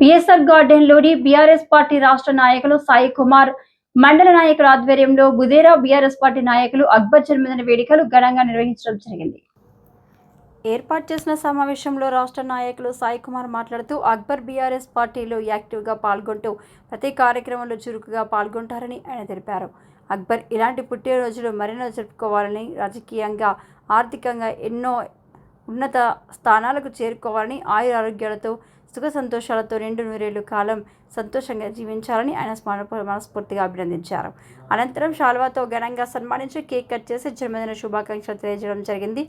PSR గార్డెన్లోని BRS party రాష్ట్ర నాయకులు సాయి కుమార్ మండల నాయకుల ఆధ్వర్యంలో బుదేరా బీఆర్ఎస్ పార్టీ నాయకులు అక్బర్ జన్మదిన వేడుకలు ఘనంగా నిర్వహించడం జరిగింది. ఏర్పాటు చేసిన సమావేశంలో రాష్ట్ర నాయకులు సాయి కుమార్ మాట్లాడుతూ అక్బర్ బీఆర్ఎస్ పార్టీలో యాక్టివ్గా పాల్గొంటూ ప్రతి కార్యక్రమంలో చురుకుగా పాల్గొంటారని ఆయన తెలిపారు. అక్బర్ ఇలాంటి పుట్టినరోజులు మరెన్నో జరుపుకోవాలని రాజకీయంగా ఆర్థికంగా ఎన్నో ఉన్నత స్థానాలకు చేరుకోవాలని ఆయుర ఆరోగ్యాలతో సుఖ సంతోషాలతో రెండు నూరేళ్ళు కాలం సంతోషంగా జీవించాలని ఆయన స్మరణ మనస్ఫూర్తిగా అభినందించారు. అనంతరం శాల్వాతో ఘనంగా సన్మానించి కేక్ కట్ చేసి జన్మదిన శుభాకాంక్షలు తెలియజేయడం జరిగింది.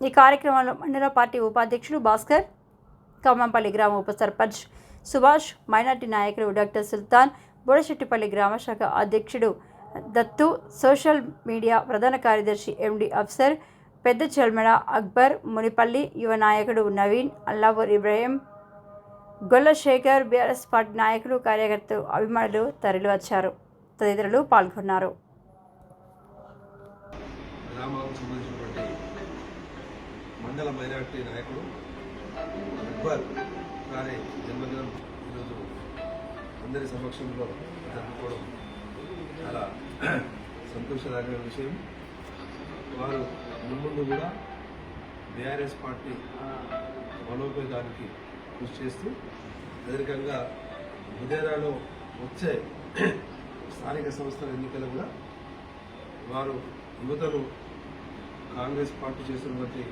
ఈ కార్యక్రమంలో మండల పార్టీ ఉపాధ్యక్షుడు భాస్కర్ కమ్మంపల్లి గ్రామ ఉప సర్పంచ్ సుభాష్ మైనార్టీ నాయకుడు డాక్టర్ సుల్తాన్ బోడశెట్టిపల్లి గ్రామ శాఖ అధ్యక్షుడు దత్తు సోషల్ మీడియా ప్రధాన కార్యదర్శి ఎండి అఫ్సర్ పెద్ద చెల్మెడ అక్బర్ మునిపల్లి యువ నాయకుడు నవీన్ అల్లావూర్ ఇబ్రాహీం గొల్ల శేఖర్ బీఆర్ఎస్ పార్టీ నాయకులు కార్యకర్తలు అభిమానులు తరలి వచ్చారు తదితరులు పాల్గొన్నారు. మండల మైనార్టీ నాయకుడు అక్బర్ గారి జన్మదినం ఈరోజు అందరి సమక్షంలో జరుపుకోవడం చాలా సంతోషదాయక విషయం. వారు ముందు కూడా బీఆర్ఎస్ పార్టీ బలోపేతానికి కృషి చేస్తూ అదేవిధంగా బుధేరాలో వచ్చే స్థానిక సంస్థల ఎన్నికలు కూడా వారు యువతను కాంగ్రెస్ పార్టీ చేస్తున్నటువంటి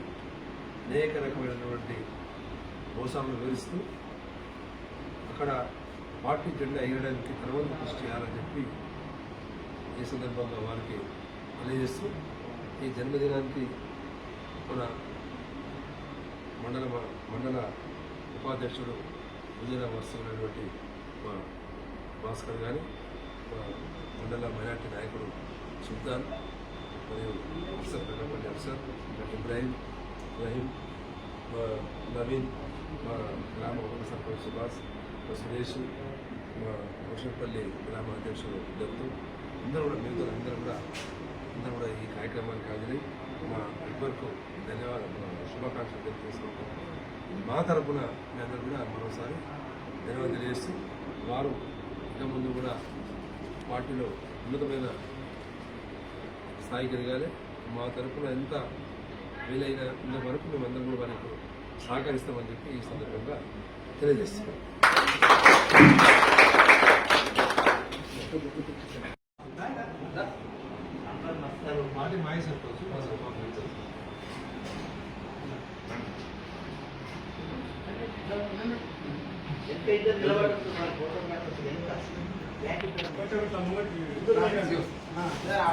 అనేక రకమైనటువంటి మోసాలను వివరిస్తూ అక్కడ పార్టీ జెండా ఎగరడానికి తర్వాత కృషి చేయాలని చెప్పి ఈ సందర్భంగా వారికి తెలియజేస్తూ ఈ జన్మదినానికి మన మండల మండల ఉపాధ్యక్షుడు విజయన వస్తున్నటువంటి మా భాస్కర్ గారి మా మండల మైనార్టీ నాయకుడు సుల్తాన్ మరియు అఫ్సర్ పెద్దపల్లి అఫ్సర్ ఇబ్రాహిం ఇబ్రాహీం మా నవీన్ మా గ్రామ ఉప సర్పంచ్ సుభాష్ మా సురేష్ మా భూషణపల్లి గ్రామ అధ్యక్షుడు దత్తు. అందరూ కూడా మిగతా అందరూ కూడా అందరూ కూడా ఈ కార్యక్రమానికి హాజరై మా అక్బర్కు ధన్యవాదాలు శుభాకాంక్షలు తెలియజేసుకుంటాం మా తరపున మీ అందరూ కూడా మరోసారి ధన్యవాదాలు తెలియజేస్తూ వారు ఇంకా ముందు కూడా పార్టీలో ఉన్నతమైన స్థాయికి ఎదగాలి మా తరపున ఎంత వీలైన ఇంత వరకు మేమందరం కూడా వారికి సహకరిస్తామని చెప్పి ఈ సందర్భంగా తెలియజేస్తున్నాం. మాయ సర్పంచ్ మా సర్పంచ్ ఆ.